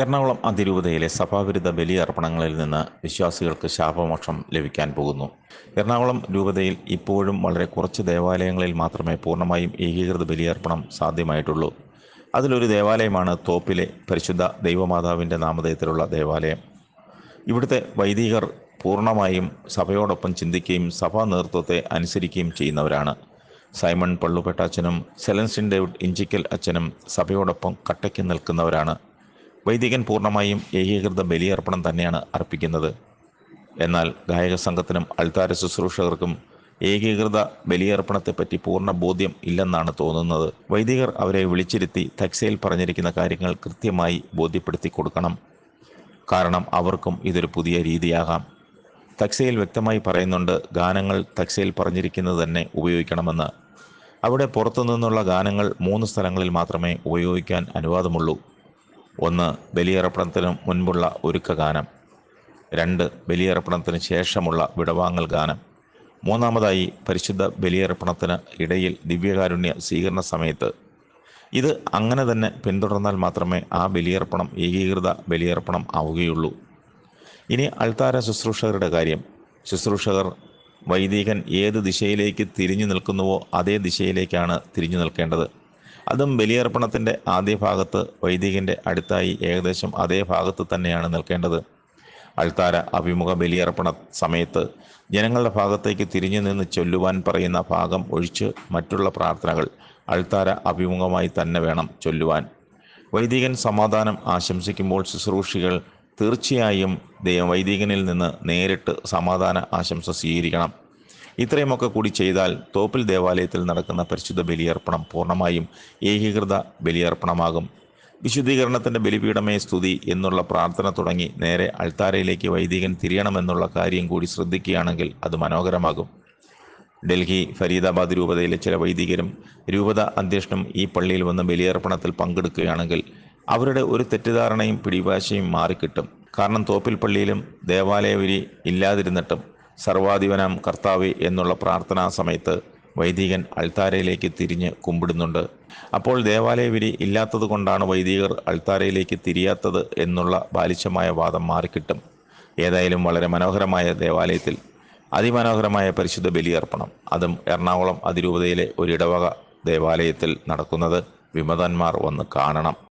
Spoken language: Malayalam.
എറണാകുളം അതിരൂപതയിലെ സഭാവിരുദ്ധ ബലിയർപ്പണങ്ങളിൽ നിന്ന് വിശ്വാസികൾക്ക് ശാപമോക്ഷം ലഭിക്കാൻ പോകുന്നു. എറണാകുളം രൂപതയിൽ ഇപ്പോഴും വളരെ കുറച്ച് ദേവാലയങ്ങളിൽ മാത്രമേ പൂർണമായും ഏകീകൃത ബലിയർപ്പണം സാധ്യമായിട്ടുള്ളൂ. അതിലൊരു ദേവാലയമാണ് തോപ്പിലെ പരിശുദ്ധ ദൈവമാതാവിന്റെ നാമധേയത്തിലുള്ള ദേവാലയം. ഇവിടുത്തെ വൈദികർ പൂർണമായും സഭയോടൊപ്പം ചിന്തിക്കുകയും സഭാ നേതൃത്വത്തെ അനുസരിക്കുകയും ചെയ്യുന്നവരാണ്. സൈമൺ പള്ളുപെട്ടാച്ചനും സെലൻസിൻ ഡേവിഡ് ഇഞ്ചിക്കൽ അച്ഛനും സഭയോടൊപ്പം കട്ടയ്ക്ക് നിൽക്കുന്നവരാണ്. വൈദികൻ പൂർണമായും ഏകീകൃത ബലിയർപ്പണം തന്നെയാണ് അർപ്പിക്കുന്നത്. എന്നാൽ ഗായക സംഘത്തിനും അൾത്താര ശുശ്രൂഷകർക്കും ഏകീകൃത ബലിയർപ്പണത്തെപ്പറ്റി പൂർണ ബോധ്യം ഇല്ലെന്നാണ് തോന്നുന്നത്. വൈദികർ അവരെ വിളിച്ചിരുത്തി തക്സയിൽ പറഞ്ഞിരിക്കുന്ന കാര്യങ്ങൾ കൃത്യമായി ബോധ്യപ്പെടുത്തി കൊടുക്കണം. കാരണം അവർക്കും ഇതൊരു പുതിയ രീതിയാകാം. തക്സയിൽ വ്യക്തമായി പറയുന്നുണ്ട് ഗാനങ്ങൾ തക്സയിൽ പറഞ്ഞിരിക്കുന്നത് തന്നെ ഉപയോഗിക്കണമെന്ന്. അവിടെ പുറത്തുനിന്നുള്ള ഗാനങ്ങൾ മൂന്ന് സ്ഥലങ്ങളിൽ മാത്രമേ ഉപയോഗിക്കാൻ അനുവാദമുള്ളൂ. ഒന്ന് ബലിയർപ്പണത്തിന് മുൻപുള്ള ഒരുക്ക ഗാനം. രണ്ട് ബലിയർപ്പണത്തിന് ശേഷമുള്ള വിടവാങ്ങൽ ഗാനം. മൂന്നാമതായി പരിശുദ്ധ ബലിയർപ്പണത്തിന് ഇടയിൽ ദിവ്യകാരുണ്യ സ്വീകരണ സമയത്ത്. ഇത് അങ്ങനെ തന്നെ പിന്തുടർന്നാൽ മാത്രമേ ആ ബലിയർപ്പണം ഏകീകൃത ബലിയർപ്പണം ആവുകയുള്ളൂ. ഇനി അൾത്താര ശുശ്രൂഷകരുടെ കാര്യം. ശുശ്രൂഷകർ വൈദികൻ ഏത് ദിശയിലേക്ക് തിരിഞ്ഞു നിൽക്കുന്നുവോ അതേ ദിശയിലേക്കാണ് തിരിഞ്ഞു നിൽക്കേണ്ടത്. അതും ബലിയർപ്പണത്തിന്റെ ആദ്യ ഭാഗത്ത് വൈദികന്റെ അടുത്തായി ഏകദേശം അതേ ഭാഗത്ത് തന്നെയാണ് നിൽക്കേണ്ടത്. അൾത്താര അഭിമുഖ ബലിയർപ്പണ സമയത്ത് ജനങ്ങളുടെ ഭാഗത്തേക്ക് തിരിഞ്ഞു നിന്ന് ചൊല്ലുവാൻ പറയുന്ന ഭാഗം ഒഴിച്ച് മറ്റുള്ള പ്രാർത്ഥനകൾ അൾത്താര അഭിമുഖമായി തന്നെ വേണം ചൊല്ലുവാൻ. വൈദികൻ സമാധാനം ആശംസിക്കുമ്പോൾ ശുശ്രൂഷികൾ തീർച്ചയായും വൈദികനിൽ നിന്ന് നേരിട്ട് സമാധാന ആശംസ സ്വീകരിക്കണം. ഇത്രയുമൊക്കെ കൂടി ചെയ്താൽ തോപ്പിൽ ദേവാലയത്തിൽ നടക്കുന്ന പരിശുദ്ധ ബലിയർപ്പണം പൂർണമായും ഏകീകൃത ബലിയർപ്പണമാകും. വിശുദ്ധീകരണത്തിന്റെ ബലിപീഠമേ സ്തുതി എന്നുള്ള പ്രാർത്ഥന തുടങ്ങി നേരെ അൾത്താരയിലേക്ക് വൈദികൻ തിരിയണമെന്നുള്ള കാര്യം കൂടി ശ്രദ്ധിക്കുകയാണെങ്കിൽ അത് മനോഹരമാകും. ഡൽഹി ഫരീദാബാദ് രൂപതയിലെ ചില വൈദികരും രൂപത അധ്യക്ഷനും ഈ പള്ളിയിൽ വന്ന് ബലിയർപ്പണത്തിൽ പങ്കെടുക്കുകയാണെങ്കിൽ അവരുടെ ഒരു തെറ്റിദ്ധാരണയും പിടിവാശയും മാറിക്കിട്ടും. കാരണം തോപ്പിൽ പള്ളിയിലും ദേവാലയവിരി ഇല്ലാതിരുന്നിട്ടും സർവാധിപനാം കർത്താവ് എന്നുള്ള പ്രാർത്ഥനാ സമയത്ത് വൈദികൻ അൾത്താരയിലേക്ക് തിരിഞ്ഞ് കുമ്പിടുന്നുണ്ട്. അപ്പോൾ ദേവാലയവിരി ഇല്ലാത്തത് കൊണ്ടാണ് വൈദികർ അൾത്താരയിലേക്ക് തിരിയാത്തത് എന്നുള്ള ബാലിശമായ വാദം മാറിക്കിട്ടും. ഏതായാലും വളരെ മനോഹരമായ ദേവാലയത്തിൽ അതിമനോഹരമായ പരിശുദ്ധ ബലിയർപ്പണം. അതും എറണാകുളം അതിരൂപതയിലെ ഒരിടവക ദേവാലയത്തിൽ നടക്കുന്നത് വിമതന്മാർ വന്ന് കാണണം.